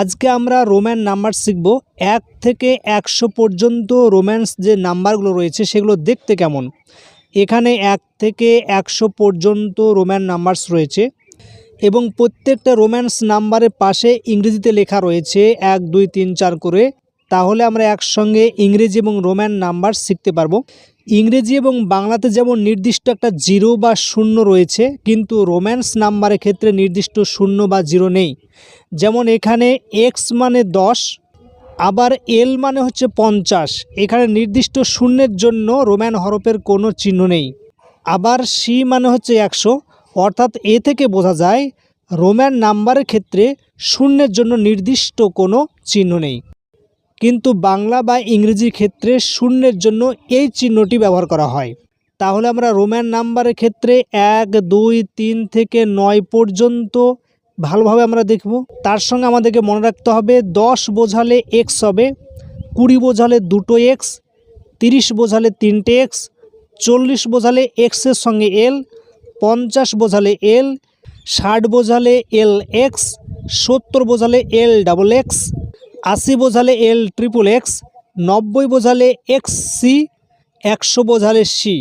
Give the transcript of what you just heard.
আজকে আমরা Roman number শিখব। এক থেকে একশো পর্যন্ত রোম্যান্স যে নাম্বারগুলো রয়েছে, সেগুলো দেখতে কেমন? এখানে এক থেকে একশো পর্যন্ত রোম্যান নাম্বারস রয়েছে এবং প্রত্যেকটা রোম্যান্স নাম্বারের পাশে ইংরেজিতে লেখা রয়েছে এক, দুই, তিন, চার করে। তাহলে আমরা একসঙ্গে ইংরেজি এবং রোম্যান নাম্বার শিখতে পারব। ইংরেজি এবং বাংলাতে যেমন নির্দিষ্ট একটা জিরো বা শূন্য রয়েছে, কিন্তু রোম্যান্স নাম্বারের ক্ষেত্রে নির্দিষ্ট শূন্য বা জিরো নেই। যেমন এখানে এক্স মানে দশ, আবার এল মানে হচ্ছে পঞ্চাশ। এখানে নির্দিষ্ট শূন্যের জন্য রোম্যান হরফের কোনো চিহ্ন নেই। আবার সি মানে হচ্ছে একশো, অর্থাৎ এ থেকে বোঝা যায় রোম্যান নাম্বারের ক্ষেত্রে শূন্যের জন্য নির্দিষ্ট কোনো চিহ্ন নেই। কিন্তু বাংলা বা ইংরেজির ক্ষেত্রে শূন্যের জন্য এই চিহ্নটি ব্যবহার করা হয়। তাহলে আমরা রোম্যান নাম্বারের ক্ষেত্রে এক, দুই, তিন থেকে নয় পর্যন্ত ভালোভাবে আমরা দেখব। তার সঙ্গে আমাদেরকে মনে রাখতে হবে, দশ বোঝালে এক্স হবে, কুড়ি বোঝালে দুটো এক্স তিরিশ বোঝালে তিনটে এক্স চল্লিশ বোঝালে এক্সের সঙ্গে এল পঞ্চাশ বোঝালে এল ষাট বোঝালে এল এক্স সত্তর বোঝালে এল ডাবল এক্স আশি বোঝালে এল ট্রিপল এক্স নব্বই বোঝালে এক্স সি একশো বোঝালে সি